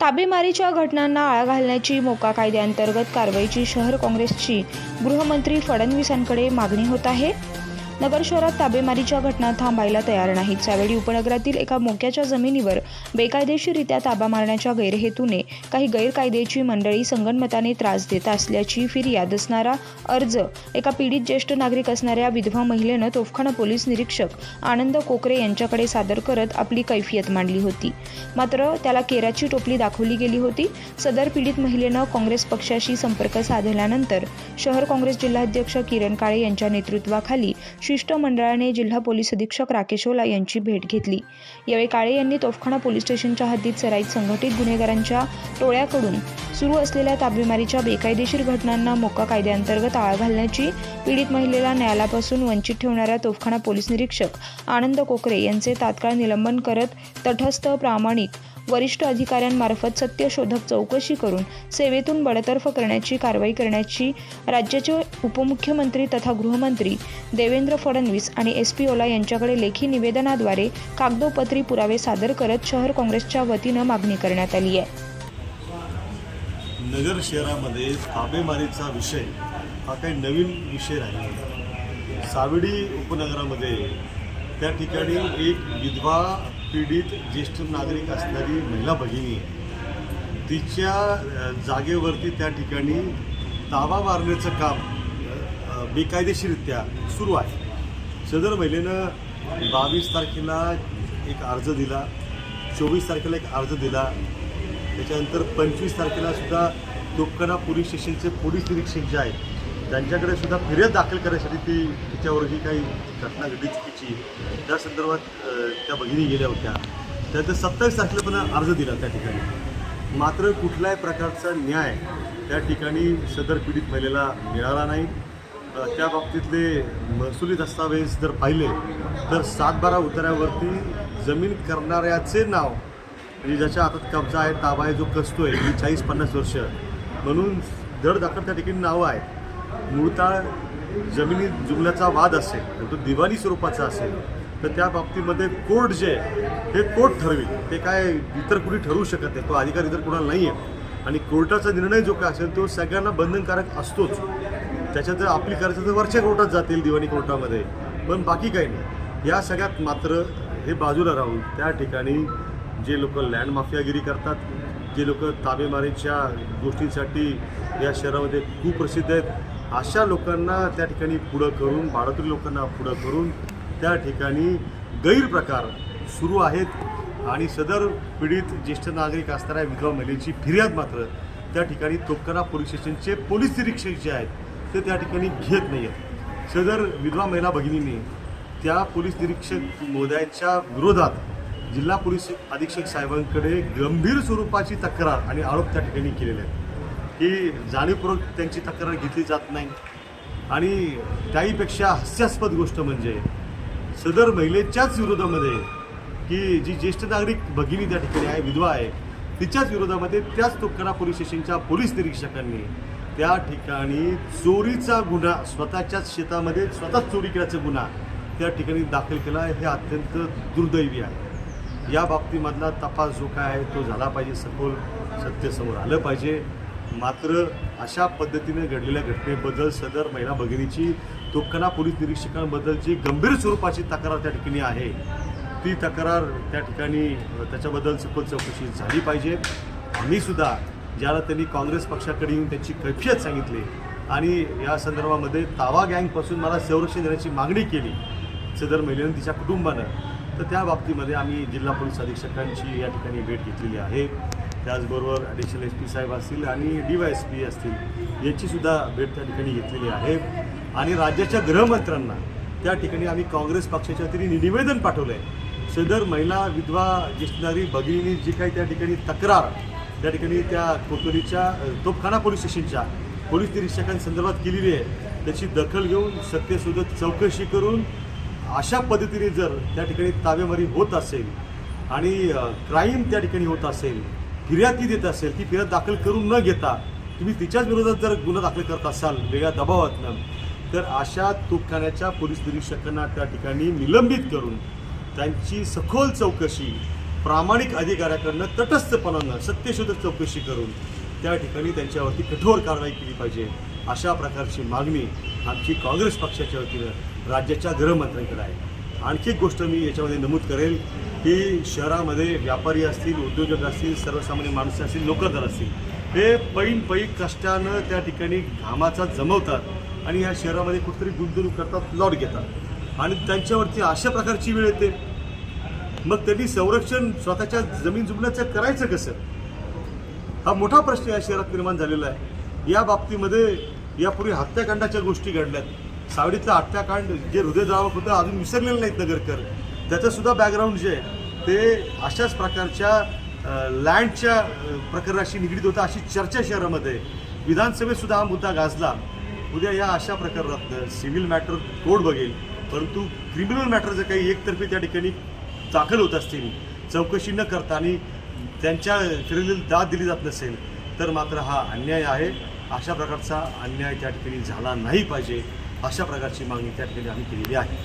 ताबेमारीच्या घटनांना आळा घालण्याची मोका कायद्याअंतर्गत कारवाईची शहर काँग्रेसची गृहमंत्री फडणवीसांकडे मागणी होत आहे. नगर शहरात ताबेमारीच्या घटना थांबायला तयार नाहीत. त्यावेळी उपनगरातील एका मोक्याच्या जमिनीवर बेकायदेशीररित्या ताबा मारण्याच्या गैरहेतूने काही गैरकायदेची मंडळी संगणमताने त्रास देत असल्याची फिर्याद असणारा अर्ज एका पीडित ज्येष्ठ नागरिक असणाऱ्या विधवा महिलेनं तोफखाना पोलीस निरीक्षक आनंद कोकरे यांच्याकडे सादर करत आपली कैफियत मांडली होती. मात्र त्याला केराची टोपली दाखवली गेली होती. सदर पीडित महिलेनं काँग्रेस पक्षाशी संपर्क साधल्यानंतर शहर काँग्रेस जिल्हाध्यक्ष किरण काळे यांच्या नेतृत्वाखाली शिष्टमंडळाने जिल्हा पोलीस अधीक्षक राकेश ओला यांची भेट घेतली. यावेळी काळे यांनी तोफखाना पोलीस स्टेशनच्या हद्दीत सराईत संघटित गुन्हेगारांच्या टोळ्याकडून सुरू असलेल्या ताबेमारीच्या बेकायदेशीर घटनांना मोका कायद्याअंतर्गत आळा घालण्याची पीडित महिलेला न्यायालयापासून वंचित ठेवणाऱ्या तोफखाना पोलीस निरीक्षक आनंद कोकरे यांचे तात्काळ निलंबन करत तटस्थ प्रामाणिक वरिष्ठ अधिकाऱ्यांमार्फत सत्यशोधक चौकशी करून सेवेतून बडतर्फ करण्याची कारवाई करण्याची राज्याचे उपमुख्यमंत्री तथा गृहमंत्री देवेंद्र फडणवीस आणि एस पी ओला यांच्याकडे लेखी निवेदनाद्वारे कागदोपत्री पुरावे सादर करत शहर काँग्रेसच्या वतीनं मागणी करण्यात आली आहे. नगर शहरामध्ये ताबेमारीचा विषय हा काही नवीन विषय राहिला सावडी उपनगरामध्ये त्या ठिकाणी एक विधवा पीडित ज्येष्ठ नागरिक असणारी महिला भगिनी आहे. तिच्या जागेवरती त्या ठिकाणी ताबा मारण्याचं काम बेकायदेशीररित्या बेकायदेशीरित्या सुरू आहे सदर महिलेनं बावीस तारखेला एक अर्ज दिला चोवीस तारखेला एक अर्ज दिला त्याच्यानंतर पंचवीस तारखेला सुद्धा तोपखाना पोलीस स्टेशनचे पोलीस निरीक्षक जे आहेत त्यांच्याकडे सुद्धा फिर्याद दाखल करण्यासाठी ती तिच्यावर जी काही घटना घडली चुकीची. त्या संदर्भात त्या भगिनी गेल्या होत्या. त्यानंतर सत्तावीस तारखेला पण अर्ज दिला त्या ठिकाणी. मात्र कुठल्याही प्रकारचा न्याय त्या ठिकाणी सदर पीडित महिलेला मिळाला नाही. त्या बाबतीतले महसुली दस्तावेज जर पाहिले तर सातबारा उतार्यावरती जमीन करणाऱ्याचे नाव म्हणजे ज्याच्या हातात कब्जा आहे ताबा आहे जो कसतोय ही चाळीस पन्नास वर्ष. म्हणून दर दाखल त्या ठिकाणी नावं आहेत. मूळतः जमिनी जुमल्याचा वाद असेल तो दिवाणी स्वरूपाचा असेल तर त्या बाबतीमध्ये कोर्ट जे आहे हे कोर्ट ठरवेल. ते काय इतर कुणी ठरवू शकत नाही तो अधिकार इतर कुणाला नाही आहे आणि कोर्टाचा निर्णय जो काय असेल तो सगळ्यांना बंधनकारक असतोच. त्याच्यात जर आपली करायचं तर वरच्या कोर्टात जातील दिवाणी कोर्टामध्ये. पण बाकी काही नाही. या सगळ्यात मात्र हे बाजूला राहून त्या ठिकाणी जे लोक लँड माफियागिरी करतात जे लोक ताबेमारीच्या गोष्टींसाठी या शहरामध्ये कुप्रसिद्ध आहेत अशा लोकांना त्या ठिकाणी पुढं करून भाडातून लोकांना पुढं करून त्या ठिकाणी गैरप्रकार सुरू आहेत. आणि सदर पीडित ज्येष्ठ नागरिक असणाऱ्या विधवा महिलेची फिर्याद मात्र त्या ठिकाणी तोपखाना पोलीस स्टेशनचे पोलीस निरीक्षक जे आहेत ते त्या ठिकाणी घेत नाही आहेत सदर विधवा महिला भगिनींनी त्या पोलीस निरीक्षक महोदयांच्या विरोधात जिल्हा पोलीस अधीक्षक साहेबांकडे गंभीर स्वरूपाची तक्रार आणि आरोप त्या ठिकाणी केलेले आहेत. ही जाणीवपूर्वक त्यांची तक्रार घेतली जात नाही. आणि त्याहीपेक्षा हास्यास्पद गोष्ट म्हणजे सदर महिलेच्याच विरोधामध्ये की जी ज्येष्ठ नागरिक भगिनी त्या ठिकाणी आहे विधवा आहे तिच्याच विरोधामध्ये त्याच तोपखाना पोलीस स्टेशनच्या पोलीस निरीक्षकांनी त्या ठिकाणी चोरीचा गुन्हा स्वतःच्याच शेतामध्ये स्वतःच चोरी केल्याचा गुन्हा त्या ठिकाणी दाखल केला हे अत्यंत दुर्दैवी आहे. या बाबतीमधला तपास जो काय आहे तो झाला पाहिजे सखोल सत्य समोर आलं पाहिजे. मात्र अशा पद्धतीने घडलेल्या घटनेबद्दल सदर महिला भगिनीची तोकना पोलीस निरीक्षकांबद्दलची गंभीर स्वरूपाची तक्रार त्या ठिकाणी आहे ती तक्रार त्या ठिकाणी त्याच्याबद्दल सखोल चौकशी झाली पाहिजे. आम्ही सुद्धा ज्याला त्यांनी काँग्रेस पक्षाकडे येऊन त्यांची कैफियत सांगितली आणि या संदर्भामध्ये तावा गँगपासून मला संरक्षण देण्याची मागणी केली सदर महिलेनं तिच्या कुटुंबानं. तर त्या बाबतीमध्ये आम्ही जिल्हा पोलीस अधीक्षकांची या ठिकाणी भेट घेतलेली आहे. त्याचबरोबर ॲडिशनल एस पी साहेब असतील आणि डी वाय एस पी असतील याचीसुद्धा भेट त्या ठिकाणी घेतलेली आहे. आणि राज्याच्या गृहमंत्र्यांना त्या ठिकाणी आम्ही काँग्रेस पक्षाच्या तरी निवेदन पाठवलं आहे सदर महिला विधवा दिसणारी भगिनी जी काही त्या ठिकाणी तक्रार त्या ठिकाणी त्या कोतोलीच्या अ, तोपखाना पोलीस स्टेशनच्या पोलीस निरीक्षकांसंदर्भात केलेली आहे. त्याची दखल घेऊन सत्यशोधक चौकशी करून अशा पद्धतीने जर त्या ठिकाणी ताबेमारी होत असेल आणि क्राईम त्या ठिकाणी होत असेल फिर्याद ती देत असेल ती फिर्याद दाखल करून न घेता तुम्ही तिच्याच विरोधात जर गुन्हा दाखल करत असाल वेगळ्या दबावातनं तर अशा तोपखान्याच्या पोलीस निरीक्षकांना त्या ठिकाणी निलंबित करून त्यांची सखोल चौकशी प्रामाणिक अधिकाऱ्याकडनं तटस्थपणानं सत्यशोधक चौकशी करून त्या ठिकाणी त्यांच्यावरती कठोर कारवाई केली पाहिजे अशा प्रकारची मागणी आमची काँग्रेस पक्षाच्या वतीनं राज्याच्या गृहमंत्र्यांकडे आहे. आणखी एक गोष्ट मी याच्यामध्ये नमूद करेल की शहरामध्ये व्यापारी असतील उद्योजक असतील सर्वसामान्य माणसं असतील नोकरदार असतील हे पैन पै कष्टानं त्या ठिकाणी घामाचा जमवतात आणि या शहरामध्ये कुठेतरी गुंतवणूक करतात प्लॉट घेतात. आणि त्यांच्यावरती अशा प्रकारची वेळ येते. मग त्यांनी संरक्षण स्वतःच्या जमीन जुमण्याचं करायचं कसं? हा मोठा प्रश्न या शहरात निर्माण झालेला आहे. या बाबतीमध्ये यापूर्वी हत्याकांडाच्या गोष्टी घडल्यात. सावडीतलं हत्याकांड जे हृदयद्रावक होतं अजून विसरलेलं नाहीत नगरकर. त्याचंसुद्धा बॅकग्राऊंड जे आहे ते अशाच प्रकारच्या लँडच्या प्रकरणाशी निगडीत होतं अशी चर्चा शहरामध्ये. विधानसभेतसुद्धा हा मुद्दा गाजला. उद्या या अशा प्रकरणात सिव्हिल मॅटर कोर्ट बघेल. परंतु क्रिमिनल मॅटर जर काही एकतर्फी त्या ठिकाणी दाखल होत असतील चौकशी न करता आणि त्यांच्या फिरलेली दाद दिली जात नसेल तर मात्र हा अन्याय आहे. अशा प्रकारचा अन्याय त्या ठिकाणी झाला नाही पाहिजे. अशा प्रकारची मागणी त्या ठिकाणी आम्ही केलेली आहे.